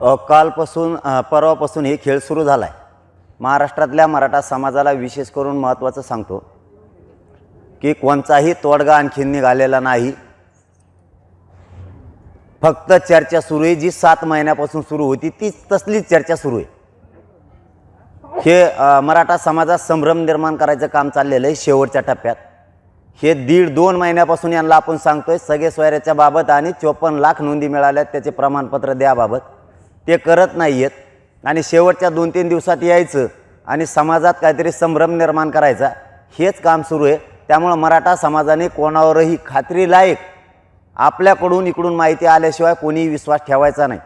कालपासून परवापासून हे खेळ सुरू झाला आहे महाराष्ट्रातल्या मराठा समाजाला विशेष करून महत्त्वाचं सांगतो की कोणताही तोडगा आणखीन निघालेला नाही. फक्त चर्चा सुरू आहे जी सात महिन्यापासून सुरू होती तीच तसलीच चर्चा सुरू आहे. हे मराठा समाजात संभ्रम निर्माण करायचं काम चाललेलं आहे शेवटच्या टप्प्यात. हे दीड दोन महिन्यापासून यांना आपण सांगतोय सगळे सोयऱ्याच्या बाबत आणि चोपन्न लाख नोंदी मिळाल्यात त्याचे प्रमाणपत्र द्याबाबत. ते करत नाही आहेत आणि शेवटच्या दोन तीन दिवसात यायचं आणि समाजात काहीतरी संभ्रम निर्माण करायचा हेच काम सुरू आहे. त्यामुळं मराठा समाजाने कोणावरही खात्रीलायक आपल्याकडून इकडून माहिती आल्याशिवाय कोणीही विश्वास ठेवायचा नाही.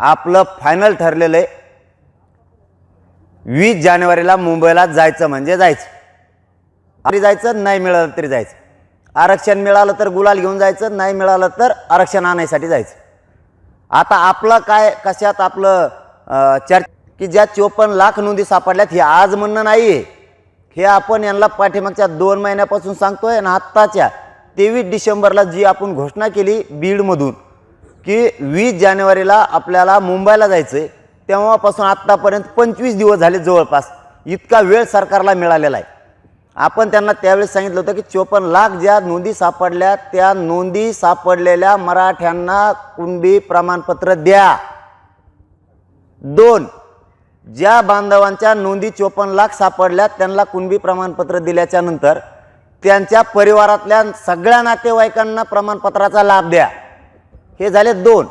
आपलं फायनल ठरलेलं आहे वीस जानेवारीला मुंबईला जायचं म्हणजे जायचं. तरी जायचं नाही मिळालं तरी जायचं. आरक्षण मिळालं तर गुलाल घेऊन जायचं नाही मिळालं तर आरक्षण आणायसाठी जायचं. आता आपलं काय कशात आपलं अं, की ज्या चोपन्न लाख नोंदी सापडल्यात हे आज म्हणणं नाही आहे हे आपण यांना पाठीमागच्या दोन महिन्यापासून सांगतोय आणि आत्ताच्या तेवीस डिसेंबरला जी आपण घोषणा केली बीडमधून की वीस जानेवारीला आपल्याला मुंबईला जायचं आहे तेव्हापासून आत्तापर्यंत पंचवीस दिवस झाले जवळपास. इतका वेळ सरकारला मिळालेला आहे. आपण त्यांना त्यावेळेस सांगितलं होतं की चोपन्न लाख ज्या नोंदी सापडल्या त्या नोंदी सापडलेल्या मराठ्यांना कुणबी प्रमाणपत्र द्या. दोन ज्या बांधवांच्या नोंदी चोपन्न लाख सापडल्या त्यांना कुणबी प्रमाणपत्र दिल्याच्या नंतर त्यांच्या परिवारातल्या सगळ्या नातेवाईकांना प्रमाणपत्राचा लाभ द्या. हे झाले दोन.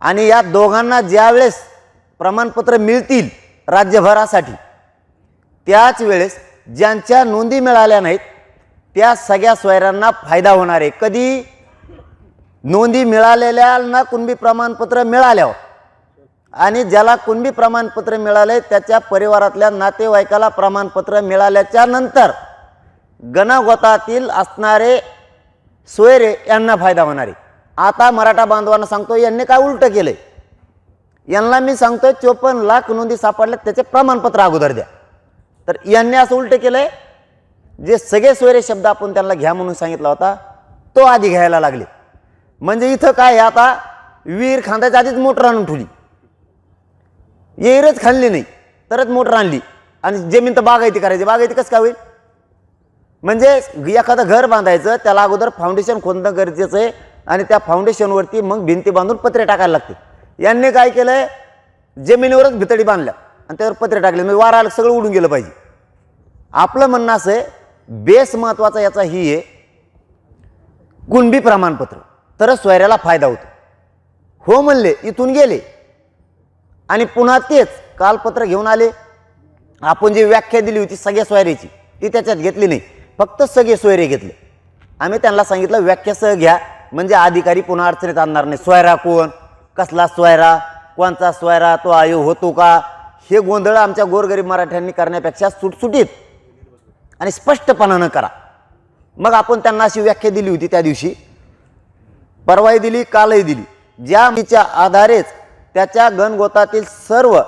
आणि या दोघांना ज्यावेळेस प्रमाणपत्र मिळतील राज्यभरासाठी त्याच वेळेस ज्यांच्या नोंदी मिळाल्या नाहीत त्या सगळ्या स्वैरांना फायदा होणार आहे. कधी नोंदी मिळालेल्यांना कुणबी प्रमाणपत्र मिळाल्यावर आणि ज्याला कुणबी प्रमाणपत्र मिळाले त्याच्या परिवारातल्या नातेवाईकाला प्रमाणपत्र मिळाल्याच्या नंतर गणगोतातील असणारे सोयरे यांना फायदा होणार आहे. आता मराठा बांधवांना सांगतो यांनी काय उलटं केलंय? यांना मी सांगतोय चोपन्न लाख नोंदी सापडल्यात त्याचे प्रमाणपत्र अगोदर द्या. तर यांनी असं उलटं केलंय. जे सगळे सोयरे शब्द आपण त्यांना घ्या म्हणून सांगितला होता तो आधी घ्यायला लागले. म्हणजे इथं काय आता विहीर खांदायच्या आधीच मोटर आणून ठेवली. येरच खाल्ली नाही तरच मोटर आणली. आणि जमीन तर बागायती करायची बागायती कसं काय होईल? म्हणजे एखादं घर बांधायचं त्याला अगोदर फाउंडेशन खोदणं गरजेचं आहे. आणि त्या फाउंडेशनवरती मग भिंती बांधून पत्रे टाकायला लागते यांनी काय केलंय? जमिनीवरच भितडी बांधल्या. आणि त्यावर पत्रे टाकले. म्हणजे वारा आलं सगळं उडून गेलं पाहिजे. आपलं म्हणणं असं आहे बेस महत्त्वाचा याचा ही आहे कुणबी प्रमाणपत्र. तरच सोयऱ्याला फायदा होतो. हो म्हणले इथून गेले. आणि पुन्हा तेच कालपत्र घेऊन आले. आपण जी व्याख्या दिली होती सगळ्या सोयऱ्याची ती त्याच्यात घेतली नाही. फक्त सगळे सोयरे घेतले. आम्ही त्यांना सांगितलं व्याख्यासह घ्या. म्हणजे अधिकारी पुन्हा अडचणीत आणणार नाही. सोयरा कोण? कसला सोयरा? कोणचा सोयरा? तो आयु होतो का? हे गोंधळ आमच्या गोरगरीब मराठ्यांनी करण्यापेक्षा सुटसुटीत आणि स्पष्टपणानं करा. मग आपण त्यांना अशी व्याख्या दिली होती त्या दिवशी. परवाही दिली कालही दिली. ज्या मीच्या आधारेच त्याच्या गणगोतातील सर्व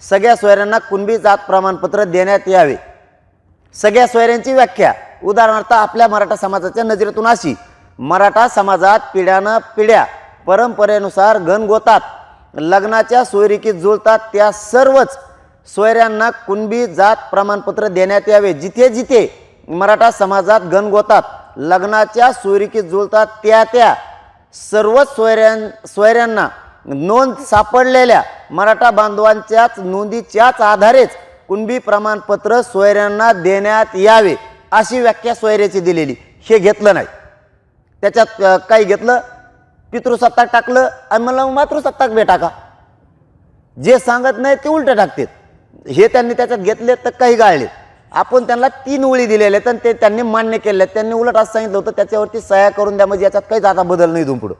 सगळ्या सोयऱ्यांना कुणबी जात प्रमाणपत्र देण्यात यावे. सगळ्या सोयऱ्यांची व्याख्या. उदाहरणार्थ आपल्या मराठा समाजाच्या नजरेतून अशी मराठा समाजात पिढ्यानं पिढ्या परंपरेनुसार गणगोतात लग्नाच्या सोयरिकीत जुळतात त्या सर्वच सोयऱ्यांना कुणबी जात प्रमाणपत्र देण्यात यावे. जिथे जिथे मराठा समाजात गणगोतात लग्नाच्या सोयरिकीत जुळतात त्या त्या सर्वच सोयऱ्यां सोयऱ्यांना नोंद सापडलेल्या मराठा बांधवांच्याच नोंदीच्याच आधारेच कुणबी प्रमाणपत्र सोयऱ्यांना देण्यात यावे अशी व्याख्या सोयऱ्याची दिलेली. हे घेतलं नाही. त्याच्यात काही घेतलं? पितृसत्ताक टाकलं आणि मला मातृसत्ताक भेटा टाका. जे सांगत नाही ते उलट टाकतात. हे त्यांनी त्याच्यात घेतले तर काही गाळले आपण त्यांना तीन ओळी दिलेल्या आहेत आणि ते त्यांनी मान्य केले आहेत. त्यांनी उलट असं सांगितलं होतं त्याच्यावरती सह्या करून द्या म्हणजे याच्यात काहीच आता बदल नाही इथून पुढं.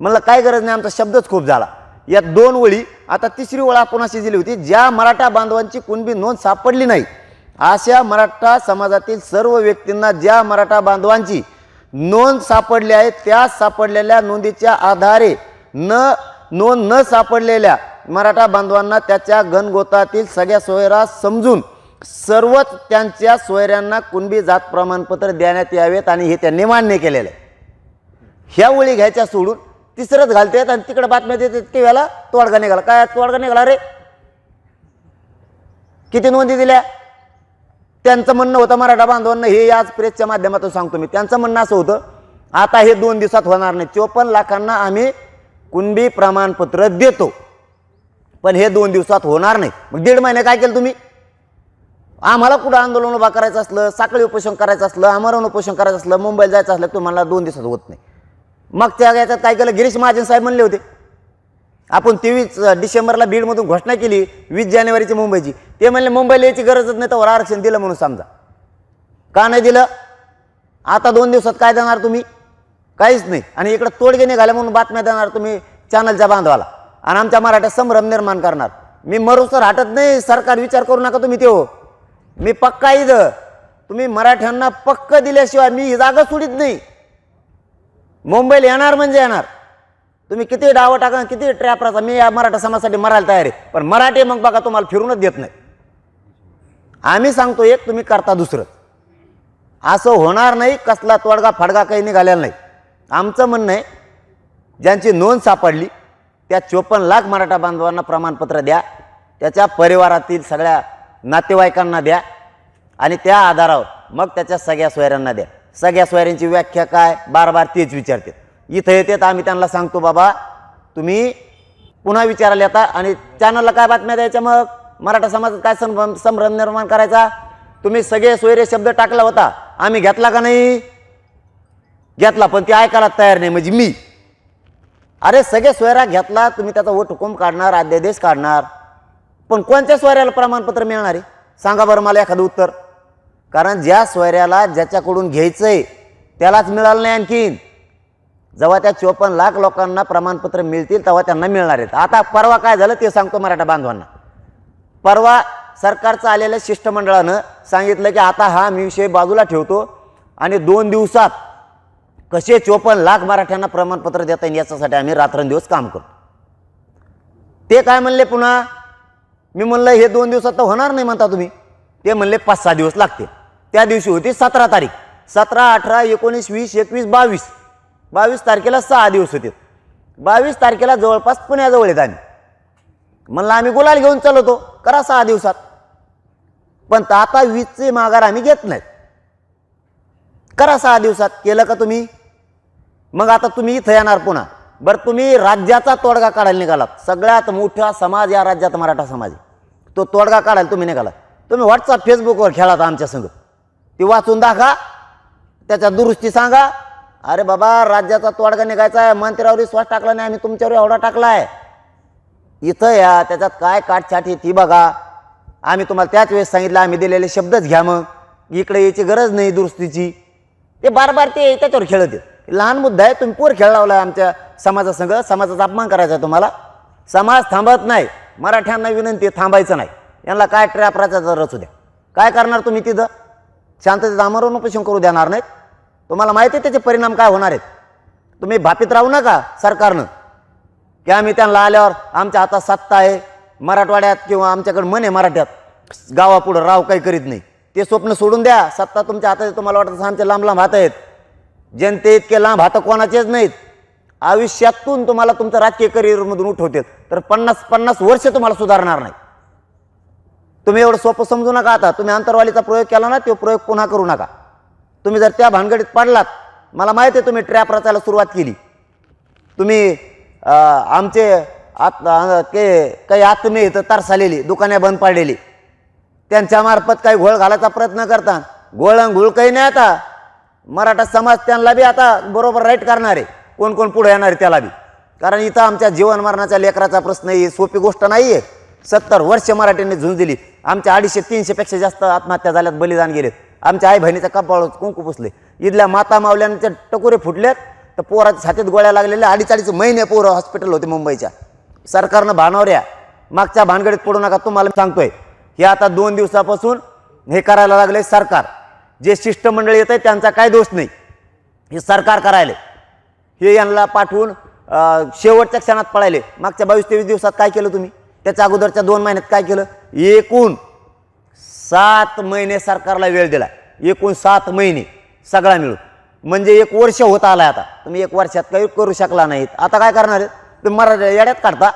म्हणलं काय गरज नाही आमचा शब्दच खूप झाला. या दोन ओळी आता तिसरी ओळ आपण अशी दिली होती ज्या मराठा बांधवांची कुणबी नोंद सापडली नाही अशा मराठा समाजातील सर्व व्यक्तींना ज्या मराठा बांधवांची नोंद सापडली आहे त्या सापडलेल्या नोंदीच्या आधारे न नोंद न सापडलेल्या मराठा बांधवांना त्याच्या गणगोतातील सगळ्या सोयरा समजून सर्वच त्यांच्या सोयऱ्यांना कुणबी जात प्रमाणपत्र देण्यात यावेत आणि हे त्यांनी मान्य केलेलं आहे. ह्या ओळी घ्यायच्या सोडून तिसरंच घालतात आणि तिकडे बातम्या देतात की वेळेला तोडगा निघाला. काय तोडगा निघाला रे? किती नोंदी दिल्या? त्यांचं म्हणणं होतं मराठा बांधवांना हे याच प्रेसच्या माध्यमातून सांगतो मी. त्यांचं म्हणणं असं होतं आता हे दोन दिवसात होणार नाही. चोपन्न लाखांना आम्ही कुणबी प्रमाणपत्र देतो. पण हे दोन दिवसात होणार नाही. मग दीड महिने काय केलं तुम्ही? आम्हाला कुठं आंदोलन उभा करायचं असलं साखळी उपोषण करायचं असलं आमरण उपोषण करायचं असलं मुंबईला जायचं असलं तुम्हाला दोन दिवसात होत नाही. मग त्या याच्यात काय केलं? गिरीश महाजन साहेब म्हणले होते आपण तेवीस डिसेंबरला बीडमधून घोषणा केली वीस जानेवारीची मुंबईची. ते म्हणले मुंबईला यायची गरजच नाही तर आरक्षण दिलं म्हणून समजा. का नाही दिलं? आता दोन दिवसात काय देणार तुम्ही? काहीच नाही. आणि इकडं तोडगे निघाल्या म्हणून बातम्या देणार तुम्ही चॅनलच्या बांधवाला. आणि आमच्या मराठ्यात संभ्रम निर्माण करणार. मी मरुसर हटत नाही सरकार विचार करू नका तुम्ही ते हो मी पक्का इथं. तुम्ही मराठ्यांना पक्क दिल्याशिवाय मी ही जागा सोडित नाही. मुंबईला येणार म्हणजे येणार. तुम्ही किती डावं टाका किती ट्रॅप राहता मी या मराठा समाजासाठी मरायला तयार आहे. पण मराठी मग बघा तुम्हाला फिरूनच देत नाही. आम्ही सांगतो एक तुम्ही करता दुसरं. असं होणार नाही कसला तोडगा फडगा काही निघालेला नाही. आमचं म्हणणं आहे ज्यांची नोंद सापडली त्या चोपन्न लाख मराठा बांधवांना प्रमाणपत्र द्या त्याच्या परिवारातील सगळ्या नातेवाईकांना द्या आणि त्या आधारावर मग त्याच्या सगळ्या सोयऱ्यांना द्या. सगळ्या सोयऱ्यांची व्याख्या काय? बार बार तेच विचारतात. इथं येतात आम्ही त्यांना सांगतो बाबा तुम्ही पुन्हा विचारायला येता आणि चॅनलला काय बातम्या द्यायच्या मग? मराठा समाजात काय सं संभ्रम निर्माण करायचा? तुम्ही सगळे सोयरे शब्द टाकला होता. आम्ही घेतला का नाही? घेतला पण ते ऐकायला तयार नाही म्हणजे मी. अरे सगळे सोयरा घेतला तुम्ही त्याचा वोट हुकूम काढणार अध्यादेश काढणार. पण कोणत्या सोयऱ्याला प्रमाणपत्र मिळणार आहे? सांगा बरं मला एखादं उत्तर. कारण ज्या सोयऱ्याला ज्याच्याकडून घ्यायचं आहे त्यालाच मिळालं नाही आणखीन. जेव्हा त्या चोपन्न लाख लोकांना प्रमाणपत्र मिळतील तेव्हा त्यांना मिळणार आहेत. आता परवा काय झालं ते सांगतो मराठा बांधवांना. परवा सरकारचं आलेल्या शिष्टमंडळानं सांगितलं की आता हा मी विषय बाजूला ठेवतो आणि दोन दिवसात कसे चोपन्न लाख मराठ्यांना प्रमाणपत्र देता येईल याच्यासाठी आम्ही रात्रंदिवस काम करतो. ते काय म्हणले पुन्हा? मी म्हणलं हे दोन दिवसात तर होणार नाही म्हणता तुम्ही. ते म्हणले पाच सहा दिवस लागतील. त्या दिवशी होती सतरा तारीख. सतरा अठरा एकोणीस वीस एकवीस बावीस. बावीस तारखेला सहा दिवस होते. बावीस तारखेला जवळपास पुण्याजवळ येत आम्ही. म्हणलं आम्ही गुलाल घेऊन चालवतो. करा सहा दिवसात. पण आता वीजचे माघार आम्ही घेत नाहीत. करा सहा दिवसात. केलं का तुम्ही? मग आता तुम्ही इथं येणार पुन्हा. बरं तुम्ही राज्याचा तोडगा काढायला निघालात. सगळ्यात मोठा समाज या राज्यात मराठा समाज आहे. तो तोडगा काढायला तुम्ही निघालात. तुम्ही व्हॉट्सअप फेसबुकवर खेळात आमच्या संग. ती वाचून दाखवा त्याच्या दुरुस्ती सांगा. अरे बाबा राज्याचा तोडगा निघायचा आहे. मंत्र्यावर विश्वास टाकला नाही. आम्ही तुमच्यावर एवढा टाकला आहे इथं या. त्याच्यात काय काटछाट आहे ती बघा. आम्ही तुम्हाला त्याच वेळेस सांगितलं आम्ही दिलेले शब्दच घ्या मग. इकडे यायची गरज नाही दुरुस्तीची. ते बार बार ते त्याच्यावर खेळत आहेत. लहान मुद्दा आहे. तुम्ही पोर खेळ लावला आमच्या समाजासंग. समाजाचा अपमान करायचा आहे तुम्हाला. समाज थांबत नाही. मराठ्यांना विनंती थांबायचं नाही. यांना काय ट्रॅप राजाचा रचू द्या. काय करणार तुम्ही तिथं? शांततेत आमरण उपोषण करू देणार नाहीत. तुम्हाला माहिती आहे त्याचे परिणाम काय होणार आहेत? तुम्ही भापीत राहू नका सरकारनं. की आम्ही त्यांना आल्यावर आमच्या हातात सत्ता आहे मराठवाड्यात किंवा आमच्याकडे मन आहे मराठ्यात. गावापुढं राव काही करीत नाही. ते स्वप्न सोडून द्या सत्ता तुमच्या हातात तुम्हाला वाटतं आमचे लांब लांब हात आहेत. जनते इतके लांब हात कोणाचेच नाहीत. आयुष्यातून तुम्हाला तुमचं राजकीय करिअरमधून उठवतात. तर पन्नास पन्नास वर्ष तुम्हाला सुधारणार नाही. तुम्ही एवढं सोपं समजू नका आता. तुम्ही अंतरवालीचा प्रयोग केला ना तो प्रयोग पुन्हा करू नका. तुम्ही जर त्या भानगडीत पडलात मला माहिती आहे तुम्ही ट्रॅप रचायला सुरुवात केली. तुम्ही आमचे आत के ते काही आत्मे इथं तरसालेली दुकाने बंद पाडलेली. त्यांच्यामार्फत काही घोळ घालायचा प्रयत्न करता. घोळ घोळ काही नाही आता. मराठा समाज त्यांना बी आता बरोबर राईट करणार आहे. कोण कोण पुढे येणार आहे त्याला बी. कारण इथं आमच्या जीवन मरणाच्या लेकराचा प्रश्न ही सोपी गोष्ट नाही आहे सत्तर वर्ष मराठ्यांनी झुंज दिली. आमच्या अडीचशे तीनशेपेक्षा जास्त आत्महत्या झाल्यात बलिदान गेलेत. आमच्या आई बहिणीचा कपाळ कुंकू पुसले. इथल्या माता मावल्यांच्या टकोरे फुटलेत तर पोराच्या छातीत गोळ्या लागलेल्या अडीच अडीच महिने पोरं हॉस्पिटल होते मुंबईच्या. सरकारनं भानावऱ्या मागच्या भानगडीत पडू नका तुम्हाला सांगतोय. हे आता दोन दिवसापासून हे करायला लागले सरकार. जे शिष्टमंडळ येत आहे त्यांचा काय दोष नाही. हे सरकार करायले. हे यांना पाठवून शेवटच्या क्षणात पळायले. मागच्या बावीस तेवीस दिवसात काय केलं तुम्ही? त्याच्या अगोदरच्या दोन महिन्यात काय केलं? एकूण सात महिने सरकारला वेळ दिला. एकूण सात महिने सगळा मिळून. म्हणजे एक वर्ष होत आलाय आता. तुम्ही एक वर्षात काही करू शकला नाहीत. आता काय करणार आहेत तुम्ही मराठी येड्यात काढता.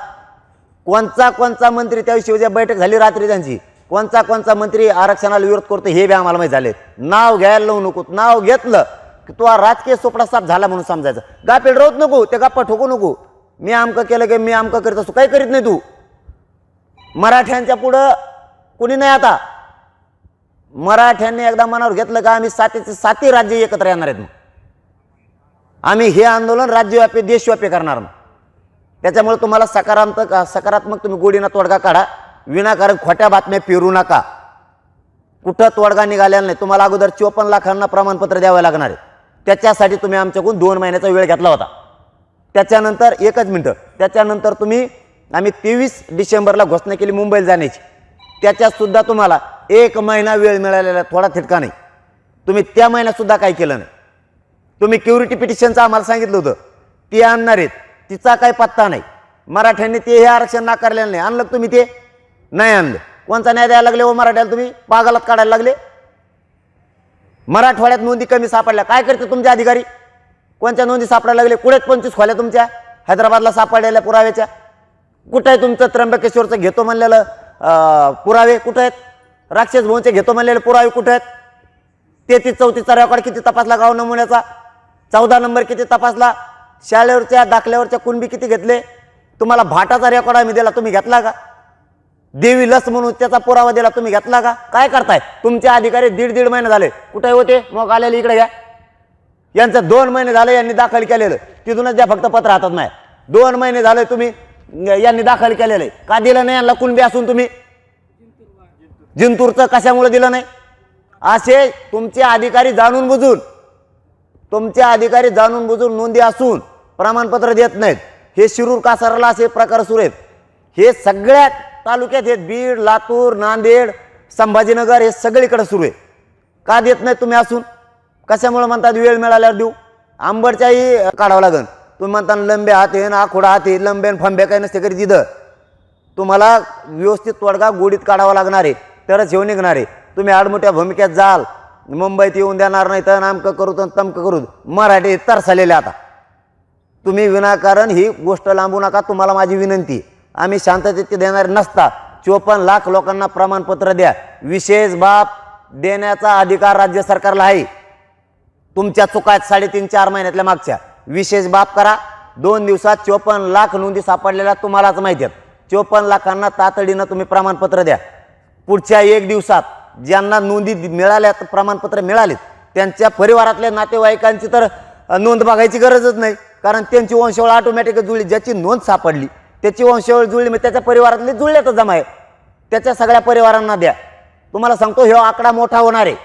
कोणचा कोणचा मंत्री त्याविषयी ज्या बैठक झाली रात्री त्यांची? कोणचा कोणचा मंत्री आरक्षणाला विरोध करतो हे बी आम्हाला माहीत झाले नाव घ्यायला लावू नको. नाव घेतलं की तो राजकीय सोपडा साफ झाला म्हणून समजायचं. गापेल रोत नको. ते गप्पा ठोकू नको. मी आमकं केलं की मी आमकं करीत असतो. काही करीत नाही तू. मराठ्यांच्या पुढं कुणी नाही आता. मराठ्यांनी एकदा मनावर घेतलं का आम्ही सातीचे साती राज्य एकत्र येणार आहेत मग. आम्ही हे आंदोलन राज्यव्यापी देशव्यापी करणार मग. त्याच्यामुळे तुम्हाला सकारात्मक सकारात्मक तुम्ही गोडीना तोडगा काढा. विनाकारण खोट्या बातम्या पेरू नका. कुठं तोडगा निघालेला नाही. तुम्हाला अगोदर चोपन्न लाखांना प्रमाणपत्र द्यावं लागणार आहे. त्याच्यासाठी तुम्ही आमच्याकडून दोन महिन्याचा वेळ घेतला होता. त्याच्यानंतर एकच मिनटं. त्याच्यानंतर तुम्ही आम्ही तेवीस डिसेंबरला घोषणा केली मुंबईला जाण्याची. त्याच्यातसुद्धा तुम्हाला एक महिना वेळ मिळालेला थोडा थिटका नाही. तुम्ही त्या महिन्यात सुद्धा काही केलं नाही. तुम्ही क्युरिटी पिटिशनचं आम्हाला सांगितलं होतं. ती आणणार आहेत. तिचा काही पत्ता नाही. मराठ्यांनी ते हे आरक्षण नाकारलेलं नाही. आणलं तुम्ही ते? नाही आणलं. कोणता न्याय द्यायला लागले व मराठ्याला तुम्ही? पागालात काढायला लागले? मराठवाड्यात नोंदी कमी सापडल्या. काय करते तुमचे अधिकारी? कोणत्या नोंदी सापडायला लागले? कुठेच पंचवीस खोल्या तुमच्या? हैदराबादला सापडलेल्या पुराव्याच्या? कुठं आहे तुमचं त्र्यंबकेश्वरचं? घेतो म्हणलेलं. पुरावे कुठं आहेत? राक्षस भवनचे घेतो म्हणलेले पुरावे कुठं आहेत? तेहतीस चौतीसचा रेकॉर्ड किती तपासला गाव नमुन्याचा? चौदा नंबर किती तपासला? शाळेवरच्या दाखल्यावरच्या कुणबी किती घेतले? तुम्हाला भाटाचा रेकॉर्ड आम्ही दिला तुम्ही घेतला का? देवी लस म्हणून त्याचा पुरावा दिला तुम्ही घेतला का? काय करताय? तुमचे अधिकारी दीड दीड महिने झाले. कुठे होते? मग आलेले इकडे घ्या यांचं दोन महिने झाले यांनी दाखल केलेलं. तिथूनच द्या फक्त पत्र हातात नाही. दोन महिने झाले तुम्ही यांनी दाखल केलेलं आहे. का दिलं नाही यांना? कुणबी असून तुम्ही? जिंतूरचं कशामुळे दिलं नाही? असे तुमचे अधिकारी जाणून बुजून तुमचे अधिकारी जाणून बुजून नोंदी असून प्रमाणपत्र देत नाहीत. हे शिरूर कासाराला असे प्रकार सुरू आहेत. हे सगळ्या तालुक्यात आहेत. बीड लातूर नांदेड संभाजीनगर हे सगळीकडे सुरू आहे. का देत नाही तुम्ही असून? कशामुळे म्हणतात वेळ मिळाल्यावर देऊ? आंबडच्याही काढावं लागेल तुम्ही म्हणता लंबे हात आहे ना आखोडा हात आहे लंबे आणि फंबे काही नसते करी तिथं. तुम्हाला व्यवस्थित तोडगा गोडीत काढावा लागणार आहे तरच येऊन निघणार आहे. तुम्ही आडमोठ्या भूमिकेत जाल मुंबईत येऊन देणार नाही तर नामकं करू तर तमकं करू मराठी तरसालेले आता. तुम्ही विनाकारण ही गोष्ट लांबू नका तुम्हाला माझी विनंती. आम्ही शांततेत देणारे नसता. चोपन्न लाख लोकांना प्रमाणपत्र द्या. विशेष बाब देण्याचा अधिकार राज्य सरकारला आहे. तुमच्या चुका आहेत साडेतीन चार महिन्यातल्या मागच्या. विशेष बाब करा. दोन दिवसात चोपन्न लाख नोंदी सापडलेल्या तुम्हालाच माहिती आहेत. चोपन्न लाखांना तातडीनं तुम्ही प्रमाणपत्र द्या. पुढच्या एक दिवसात ज्यांना नोंदी मिळाल्या प्रमाणपत्र मिळालीत. त्यांच्या परिवारातल्या नातेवाईकांची तर नोंद बघायची गरजच नाही. कारण त्यांची वंशावळ ऑटोमॅटिक जुळली. ज्याची नोंद सापडली त्याची वंशावळ जुळली मग त्याच्या परिवारातली जुळल्यातच जमा आहे. त्याच्या सगळ्या परिवारांना द्या. तुम्हाला सांगतो हे आकडा मोठा होणार आहे.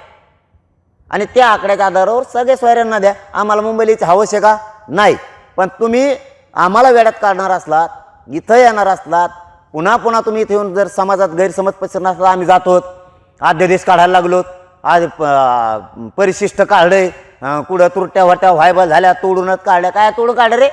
आणि त्या आकड्याच्या आधारावर सगळे सोयऱ्यांना द्या. आम्हाला मुंबईला यायची हवंच आहे का? नाही. पण तुम्ही आम्हाला वेड्यात काढणार असलात इथं येणार असलात पुन्हा पुन्हा तुम्ही इथे येऊन जर समाजात गैरसमज पसरणार असला आम्ही जातो अध्यादेश काढायला लागलो आज प- परिशिष्ट काढले कुठं तुरट्या वाट्या व्हायबल झाल्या तोडूनच काढल्या. काय तोडून काढ रे?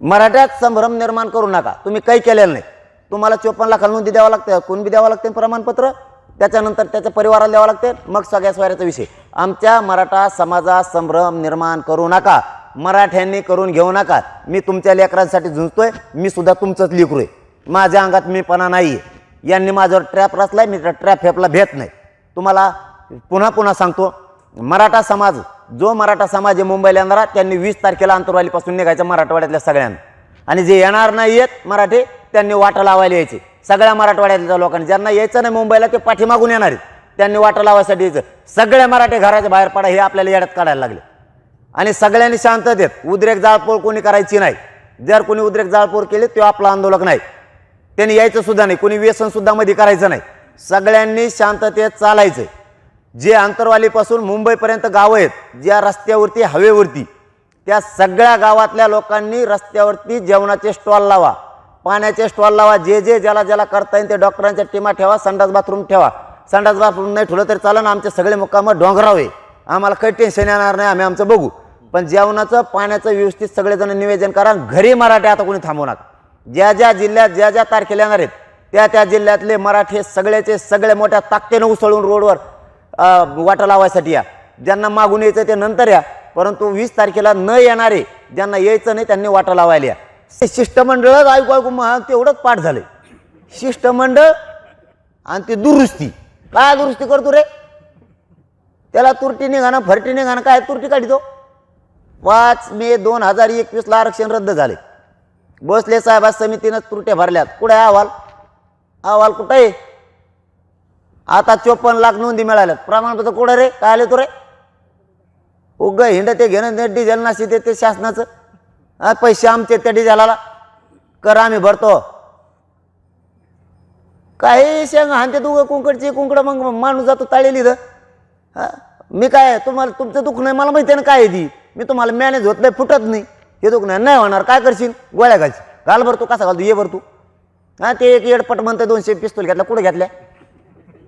मराठ्यात संभ्रम निर्माण करू नका. तुम्ही काही केलेलं नाही. तुम्हाला चोपन्न लाख नोंदी द्यावं लागतं कोण बी द्यावं लागते प्रमाणपत्र? त्याच्यानंतर त्याच्या परिवाराला द्यावं लागते. मग सगळ्या स्वाऱ्याचा विषय. आमच्या मराठा समाजात संभ्रम निर्माण करू नका. मराठ्यांनी करून घेऊ नका. मी तुमच्या लेकरांसाठी झुंजतोय. मी सुद्धा तुमचंच लेकरू आहे. माझ्या अंगात मीपणा नाही आहे यांनी माझ्यावर ट्रॅप रचलाय. मी त्या ट्रॅप फेपला भेट नाही. तुम्हाला पुन्हा पुन्हा सांगतो. मराठा समाज जो मराठा समाज आहे मुंबईला येणारा त्यांनी वीस तारखेला अंतरवालीपासून निघायचं मराठवाड्यातल्या सगळ्यांना. आणि जे येणार नाही आहेत मराठी त्यांनी वाटा लावायला यायचे. सगळ्या मराठवाड्यातल्या लोकांनी ज्यांना यायचं नाही मुंबईला ते पाठीमागून येणार आहेत. त्यांनी वाटा लावायसाठी यायचं. सगळ्या मराठी घराच्या बाहेर पडा हे आपल्याला येड्यात काढायला लागले. आणि सगळ्यांनी शांततेत उद्रेक जाळपोळ कोणी करायची नाही. जर कोणी उद्रेक जाळपोळ केली तो आपला आंदोलक नाही. त्यांनी यायचं सुद्धा नाही कोणी व्यसन सुद्धा मध्ये करायचं नाही. सगळ्यांनी शांततेत चालायचं. जे आंतरवालीपासून मुंबईपर्यंत गावं आहेत ज्या रस्त्यावरती हवेवरती त्या सगळ्या गावातल्या लोकांनी रस्त्यावरती जेवणाचे स्टॉल लावा. पाण्याचे स्टॉल लावा जे जे ज्याला ज्याला करता येईल ते डॉक्टरांच्या टीमा ठेवा संडास बाथरूम ठेवा. संडास बाथरूम नाही ठेवलं तरी चालेल आमचे सगळे मुक्काम डोंगराव आहे. आम्हाला काही टेन्शन येणार नाही आम्ही आमचं बघू. पण जेवणाचं पाण्याचं व्यवस्थित सगळेजण निवेदन करा घरी मराठी आता कोणी थांबवू नका. ज्या ज्या जिल्ह्यात ज्या ज्या तारखेला येणार आहेत त्या त्या जिल्ह्यातले मराठी सगळ्याचे सगळे मोठ्या ताकदीनं उसळून रोडवर वाटा लावायसाठी या. ज्यांना मागून यायचं ते नंतर या. परंतु वीस तारखेला न येणारे ज्यांना यायचं नाही त्यांनी वाटा लावायला या. ते शिष्टमंडळच ऐकू ऐकू मग तेवढंच पाठ झाले. शिष्टमंडळ आणि ती दुरुस्ती. काय दुरुस्ती करतो रे? त्याला तुरटी निघाणं फरटी निघाणं काय तुरटी काढितो? पाच मे दोन हजार एकवीसला आरक्षण रद्द झाले. बसले साहेबा समितीनं तुरट्या भरल्यात. कुठे अहवाल? अहवाल कुठं आहे? आता चोपन्न लाख नोंदी मिळाल्यात. प्रमाणपत्र कुठं रे? काय आले तो रे? उग हिंड ते घेणं ते डिझेल नाशी ते शासनाचं. हा, पैसे आमचे त्या डिझेलाला. कर आम्ही भरतो. काही शेंग हानते तू कुंकडची कुंकड मग माणूस जातो ताळेली हा मी काय तुम्हाला तुमचं दुःख नाही मला माहिती आहे ना काय ती. मी तुम्हाला मॅनेज होत नाही फुटत नाही. हे दुःख नाही नाही होणार काय करशील? गोळ्या घालशील घाल भर तू कसा घालतो? ये भर तू. हा ते एक येडपट म्हणतं दोनशे पिस्तूल घेतला कुठे घेतल्या?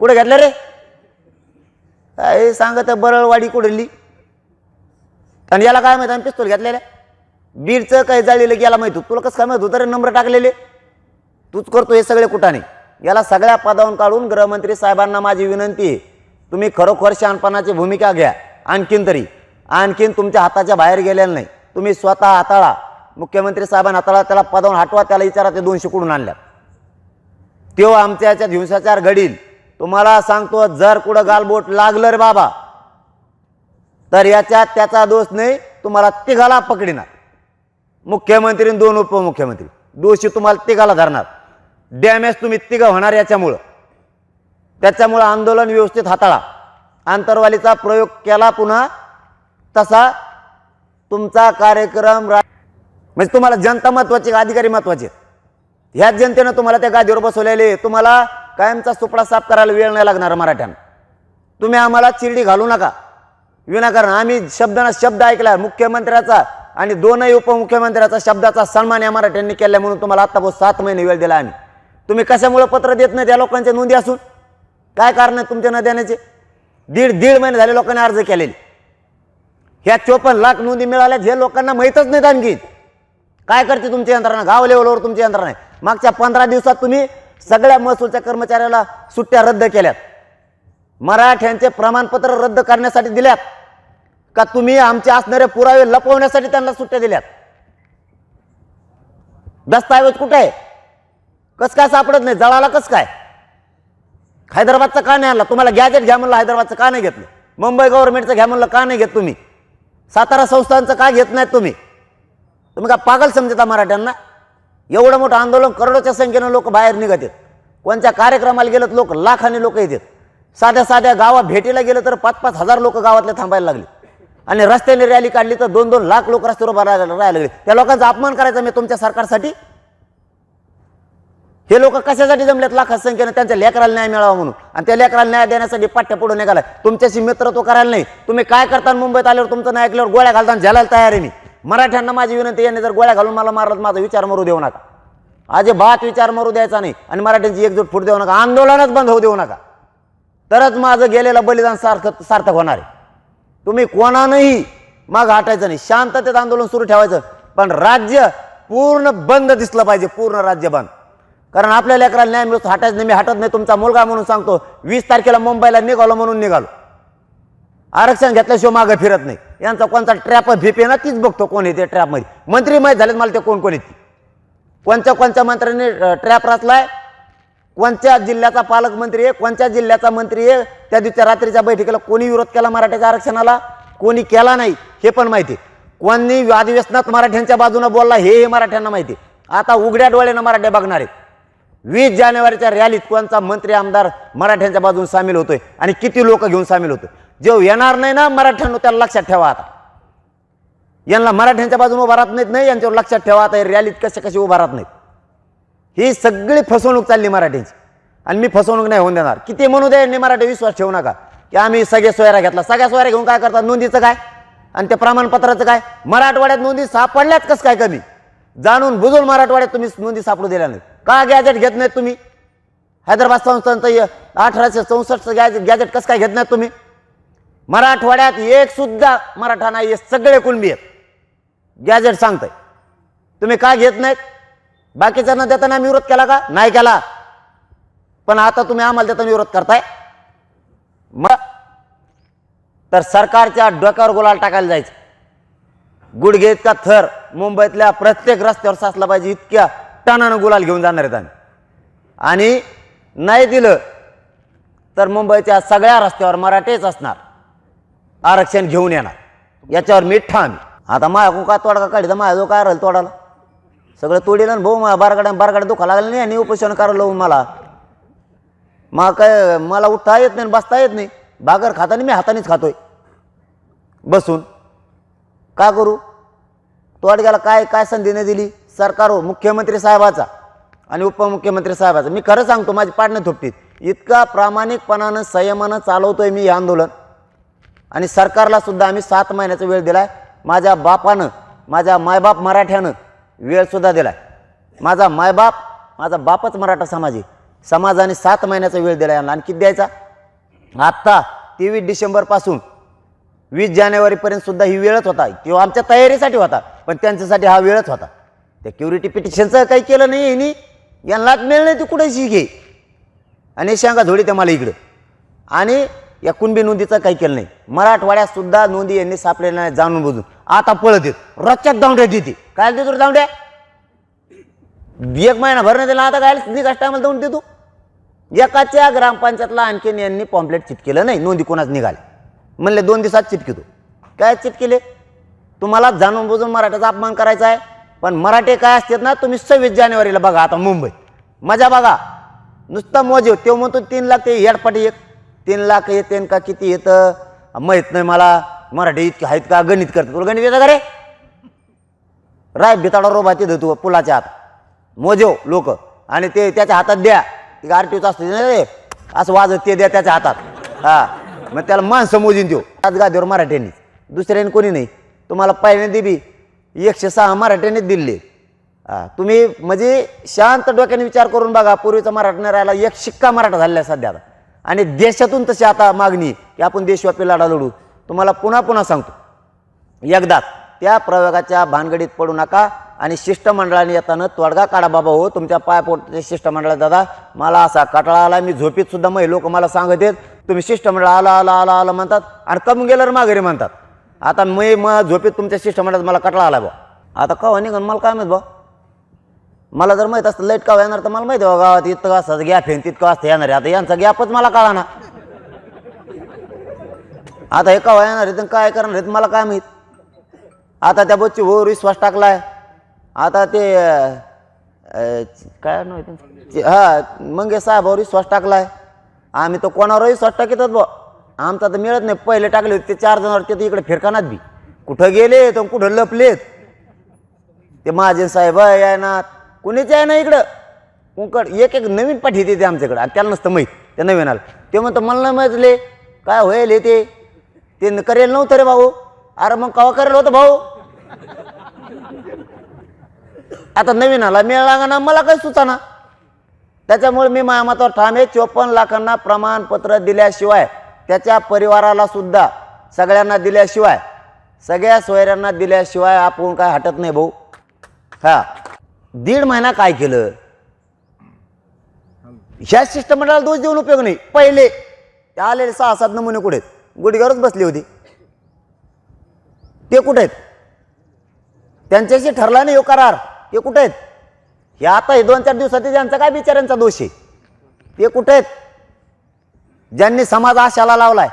कुठं घेतल्या रे? हे सांगत आहे बरळवाडी कुठली? आणि याला काय माहिती आम्ही पिस्तूल घेतलेल्या? बीडचं काही जाळलेलं याला माहीत होत? तुला कसं काय माहीत होतं? रे नंबर टाकलेले. तूच करतो हे सगळे कुठाने. याला सगळ्या पदावरून काढून गृहमंत्री साहेबांना माझी विनंती आहे. तुम्ही खरोखर शहाणपणाची भूमिका घ्या. आणखीन तरी. आणखीन तुमच्या हाताच्या बाहेर गेलेलं नाही. तुम्ही स्वतः हाताळा. मुख्यमंत्री साहेबांना हाताळा. त्याला पदावरून हटवा. त्याला विचारा ते दोनशे कुठून आणल्या तो आमच्या याच्यात हिंसाचार घडील. तुम्हाला सांगतो जर कुठं गालबोट लागलं रे बाबा तर याच्यात त्याचा दोष नाही. तुम्हाला तिघाला पकडिणार मुख्यमंत्री आणि दोन उपमुख्यमंत्री. दोषी तुम्हाला तिघाला धरणार. डॅमेज तुम्ही तिघं होणार याच्यामुळं. त्याच्यामुळं आंदोलन व्यवस्थित हाताळा. आंतरवालीचा प्रयोग केला पुन्हा तसा तुमचा कार्यक्रम रा- म्हणजे तुम्हाला जनता महत्वाची अधिकारी महत्त्वाचे? ह्याच जनतेनं तुम्हाला त्या गादीवर बसवलेले. तुम्हाला कायमचा सुपडा साफ करायला वेळ नाही लागणार मराठ्यांना. तुम्ही आम्हाला चिरडी घालू नका. विनाकारण आम्ही शब्दांना शब्द ऐकला मुख्यमंत्र्याचा आणि दोनही उपमुख्यमंत्र्याचा शब्दाचा सन्मान या मराठ्यांनी केला म्हणून तुम्हाला आत्तापासून सात महिने वेळ दिला आम्ही. तुम्ही कशामुळे पत्र देत नाही त्या लोकांच्या नोंदी असून? काय कारण आहे तुमच्या न देण्याचे? दीड दीड महिने झाले लोकांनी अर्ज केलेले. ह्या चोपन्न लाख नोंदी मिळाल्या हे लोकांना माहीतच नाहीत आणखी. काय करते तुमची यंत्रणा? गाव लेवलवर तुमची यंत्रणा आहे. मागच्या पंधरा दिवसात तुम्ही सगळ्या महसूलच्या कर्मचाऱ्याला सुट्ट्या रद्द केल्यात. मराठ्यांचे प्रमाणपत्र रद्द करण्यासाठी दिल्यात. का तुम्ही आमचे असणारे पुरावे लपवण्यासाठी त्यांना सुट्ट्या दिल्यात? दस्तावेज कुठे आहे? कस काय सापडत नाही? जळाला कस काय? हैदराबादचं का नाही आणला? तुम्हाला गॅजेट घ्या म्हणलं हैदराबादचं का नाही घेतलं? मुंबई गव्हर्नमेंटचं घ्या म्हणलं का नाही घेत तुम्ही? सातारा संस्थांचं का घेत नाहीत तुम्ही? तुम्ही का पागल समजता मराठ्यांना? एवढं मोठं आंदोलन करोडोच्या संख्येनं लोक बाहेर निघत आहेत कोणत्या कार्यक्रमाला गेलं तर लोक? लाखांनी लोक येतात. साध्या साध्या गावा भेटीला गेलं तर पाच पाच हजार लोक गावातले थांबायला लागले. आणि रस्त्याने रॅली काढली तर दोन दोन लाख लोक रस्त्यावर उभा राहायला राहायला लागले. त्या लोकांचा अपमान करायचा मी तुमच्या सरकारसाठी? हे लोक कशासाठी जमलेत लाखात संख्येनं? त्यांच्या लेकराला न्याय मिळावा म्हणून. आणि त्या लेकराला न्याय देण्यासाठी पाठ्या पुढे निघाला. तुमच्याशी मित्रत्व करायला नाही. तुम्ही काय करता मुंबईत आल्यावर तुमचं नाही ऐकल्यावर गोळ्या घालताना झेलायला तयार आहे मी. मराठ्यांना माझी विनंती यांनी जर गोळ्या घालून मला मारलं माझा विचार मरू देऊ नका. आज बात विचार मरू द्यायचा नाही. आणि मराठ्यांची एकजूट फूट देऊ नका. आंदोलनच बंद होऊ देऊ नका. तरच माझं गेलेलं बलिदान सार्थक सार्थक होणार आहे. तुम्ही कोणानंही माग हटायचं नाही. शांततेत आंदोलन सुरू ठेवायचं. पण राज्य पूर्ण बंद दिसलं पाहिजे पूर्ण राज्य बंद. कारण आपल्या लेकराला न्याय मिळतो हटायचं नाही मी हटत नाही तुमचा मुलगा म्हणून सांगतो. वीस तारखेला मुंबईला निघालो म्हणून निघालो. आरक्षण घेतल्याशिवाय मागं फिरत नाही. यांचा कोणता ट्रॅप भीपी ना तीच बघतो कोण येते ट्रॅपमध्ये मंत्री माहीत झालेत मला ते कोण कोण येते कोणत्या कोणत्या मंत्र्यांनी ट्रॅप रचलाय? कोणत्या जिल्ह्याचा पालकमंत्री आहे कोणत्या जिल्ह्याचा मंत्री आहे त्या दिवशी रात्रीच्या बैठकीला कोणी विरोध केला मराठ्याच्या आरक्षणाला? कोणी केला नाही हे पण माहिती कोणी अधिवेशनात मराठ्यांच्या बाजूनं बोलला हे हे मराठ्यांना माहिती आता उघड्या डोळ्यानं मराठे बघणार आहेत. वीस जानेवारीच्या रॅलीत कोणता मंत्री आमदार मराठ्यांच्या बाजून सामील होतोय आणि किती लोक घेऊन सामील होतोय? जो येणार नाही ना मराठ्यांनो त्याला लक्षात ठेवा आता. यांना मराठ्यांच्या बाजूने उभा राहत नाहीत नाही यांच्यावर लक्षात ठेवा आता रॅलीत कसे कसे उभा राहत नाहीत? ही सगळी फसवणूक चालली मराठीची. आणि मी फसवणूक नाही होऊन देणार. किती म्हणू दे यांनी मराठी विश्वास ठेवू नका. की आम्ही सगळे सोयरा घेतला. सगळ्या सोयऱ्या घेऊन काय करतात? नोंदीचं काय? आणि त्या प्रमाणपत्राचं काय? मराठवाड्यात नोंदी सापडल्यात कसं काय कमी? जाणून बुजून मराठवाड्यात तुम्ही नोंदी सापडू दिल्या नाही का गॅजेट घेत नाहीत तुम्ही? हैदराबाद संस्थांचं अठराशे चौसष्टचं गॅजेट गॅजेट कसं काय घेत नाहीत तुम्ही? मराठवाड्यात एक सुद्धा मराठा नाही सगळे कुणबी आहेत. गॅजेट सांगताय. तुम्ही का घेत नाहीत? बाकीच्यांना देताना आम्ही विरोध केला का? नाही केला. पण आता तुम्ही आम्हाला देताना विरोध करताय. मग तर सरकारच्या डोक्यावर गुलाल टाकायला जायचं. गुडघे इतका थर मुंबईतल्या प्रत्येक रस्त्यावर साचला पाहिजे इतक्या टनानं गुलाल घेऊन जाणार आहेत आम्ही. आणि नाही दिलं तर मुंबईच्या सगळ्या रस्त्यावर मराठेच असणार. आरक्षण घेऊन येणार. याच्यावर मी ठाम आता माझ्या का तोडका काढी तर माझ्या जो काय राहील तोडाला सगळं तोडील आणि भाऊ मला बारगाड्या बारगाड्या दुखा लागलं नाही आणि उपोषण करायला मला. मग काय मला उठता येत नाही आणि बसता येत नाही. भाकर खाताना मी हातानेच खातोय. बसून. का करू? तोडग्याला काय काय संधी नाही दिली? सरकार हो मुख्यमंत्री साहेबाचा आणि उपमुख्यमंत्री साहेबाचा. मी खरं सांगतो माझी पाडणं थोपटीत. इतका प्रामाणिकपणानं संयमानं चालवतोय मी हे आंदोलन. आणि सरकारला सुद्धा आम्ही सात महिन्याचा वेळ दिलाय. माझ्या बापानं माझ्या मायबाप मराठ्यानं वेळसुद्धा दिलाय. माझा मायबाप माझा बापच मराठा समाज आहे. समाजाने सात महिन्याचा वेळ दिला आहे आणखी द्यायचा. आत्ता तेवीस डिसेंबरपासून वीस जानेवारीपर्यंतसुद्धा ही वेळच होता. किंवा आमच्या तयारीसाठी होता पण त्यांच्यासाठी हा वेळच होता. त्या क्युरिटी पिटिशनचं काही केलं नाही यांनी. यांना मिळलं नाही ती कुठेशी घे. आणि शांगा झोडी त्या मला इकडं. आणि या कुणबी नोंदीचं काही केलं नाही. मराठवाड्यातसुद्धा नोंदी यांनी सापडलेल्या नाही जाणून बुजून. आता पळत येत. रच्च्यात दावड्या देते काय देतो रे दावड्या एक महिना भरण्यात दिला आता काय निकास टायमाला देऊन देतो. एकाच्या ग्रामपंचायतला आणखीन यांनी पॉम्प्लेट चिटकेलं नाही नोंदी कोणाच निघाले. म्हणले दोन दिवसात चिटकितो काय चिटकेले तुम्हाला जाणून बुजून मराठ्याचा अपमान करायचा आहे. पण मराठे काय असतात ना तुम्ही सव्वीस जानेवारीला बघा आता मुंबई. मजा बघा. नुसतं मोजे तो म्हणतो तीन लाख ते हेडपाटी एक तीन लाख येते का किती येतं? माहीत नाही मला. मराठी इतके आहेत का? गणित करतात. तुला गणित येतं का रे? राय बिताडा रोबा तिथं तू पुलाच्या हात मोजो लोक. आणि ते त्याच्या हातात द्या. ते आरटीओच असते ना रे? असं वाजत ते द्या त्याच्या हातात. हा. मग त्याला माणसं मोजून देऊ. आज गादीवर मराठ्यांनी. दुसऱ्याने कोणी नाही. तुम्हाला पहिल्यांदा बी एकशे सहा मराठ्यांनीच दिले. हा. तुम्ही म्हणजे शांत डोक्याने विचार करून बघा पूर्वीचा मराठा नाही राहिला एक शिक्का मराठा झालेला आहे सध्या आणि देशातून तशी आता मागणी की आपण देशव्यापी लढा लढू. तुम्हाला पुन्हा पुन्हा सांगतो. एकदाच त्या प्रयोगाच्या भानगडीत पडू नका आणि शिष्टमंडळाने येताना तोडगा काढा बाबा हो तुमच्या पायपोटच्या शिष्टमंडळात दादा मला असा कटाळा आला मी झोपीत सुद्धा मग लोक मला सांगत आहेत तुम्ही शिष्टमंडळ आलं आलं आलं आलं म्हणतात आणि कमी गेलं माघारी म्हणतात. आता मी मग झोपीत तुमच्या शिष्टमंडळात मला कटाळा आला बा. आता कवा निघून मला काय माहीत बा. मला जर माहीत असतं लाइट का येणार तर मला माहिती आहे बा गावात इतकं वाजता गॅप फेन तितकं वाजता येणार. आहे आता यांचा गॅपच मला कळा ना आता हे कवा येणार आहे काय करणार आहेत मला काय माहीत? आता त्या बच्ची भाऊ विश्वास टाकलाय. आता ते काय नाही हा मंगे साहेबावर विश्वास टाकलाय. आम्ही तर कोणावर विश्वास टाकीतात बा आमचा तर मिळत नाही. पहिले टाकले होते ते चार जणांवर ते इकडे फिरकानात बी. कुठं गेले तर कुठं लपलेत? ते माझे साहेब आहे ना. कुणीच आहे ना इकडं? कुंकड एक एक नवीन पाठी येते ते आमच्याकडं. आणि त्याला नसतं माहीत. ते नवीन आलं ते म्हणतो मला नाही माहितले काय होईल हे ते? ते न- करेल नव्हतं रे भाऊ. अरे मग कवा करेल होतं भाऊ? आता नवीन आला मिळाला ना मला काही सुचाना. त्याच्यामुळे मी मायामातावर ठाम आहे. चोपन्न लाखांना प्रमाणपत्र दिल्याशिवाय त्याच्या परिवाराला सुद्धा सगळ्यांना दिल्याशिवाय सगळ्या सोयऱ्यांना दिल्याशिवाय आपण काय हटत नाही भाऊ. हा. दीड महिना काय केलं? ह्या शिष्टमंडळाला दोष देऊन उपयोग नाही. पहिले ते आलेले सहा सात नमुने कुठे गुडघ्यावरच बसली होती. ते कुठे आहेत? त्यांच्याशी ठरला नाही हो करार. ते कुठे आहेत? हे आता हे दोन चार दिवसात त्यांचा काय बिचाऱ्यांचा दोष आहे? ते कुठे आहेत? ज्यांनी समाज आशाला लावलाय.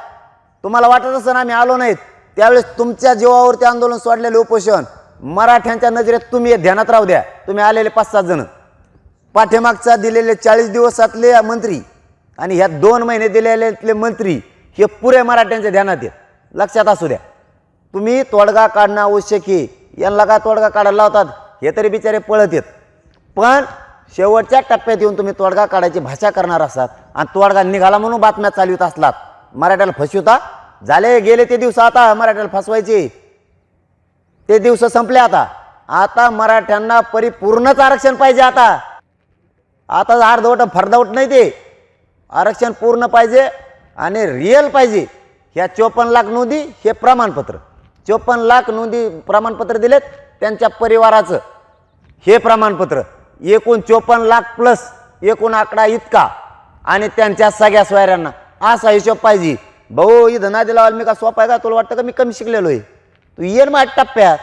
तुम्हाला वाटत असं आम्ही आलो नाहीत. त्यावेळेस तुमच्या जीवावरती आंदोलन सोडलेले उपोषण. मराठ्यांच्या नजरेत तुम्ही ध्यानात राहू द्या. तुम्ही आलेले पाच सात जण. पाठीमागचा दिलेले चाळीस दिवसातले मंत्री आणि ह्या दोन महिने दिलेले मंत्री हे पुरे मराठ्यांच्या ध्यानात आहेत. लक्षात असू द्या. तुम्ही तोडगा काढणं आवश्यक आहे. यांना का तोडगा काढायला लावतात? हे तरी बिचारे पळत येत पण शेवटच्या टप्प्यात येऊन तुम्ही तोडगा काढायची भाषा करणार असतात आणि तोडगा निघाला म्हणून बातम्या चालवित असलात. मराठ्याला फसवता? झाले गेले ते दिवस आता मराठ्याला फसवायचे. ते दिवस संपले आता. आता मराठ्यांना परिपूर्णच आरक्षण पाहिजे आता. आता अर्धवट फर्धवट नाही ते. आरक्षण पूर्ण पाहिजे. आणि रिअल पाहिजे. ह्या चोपन्न लाख नोंदी हे प्रमाणपत्र. चोपन्न लाख नोंदी प्रमाणपत्र दिलेत त्यांच्या परिवाराचं. हे प्रमाणपत्र. एकूण चोपन्न लाख प्लस एकूण आकडा इतका. आणि त्यांच्या सगळ्या सोयऱ्यांना. असा हिशोब पाहिजे. भाऊ ही धना दिला मी का सोपा आहे का? तुला वाटतं का मी कमी शिकलेलो आहे? तू ये ना माझ्या टप्प्यात.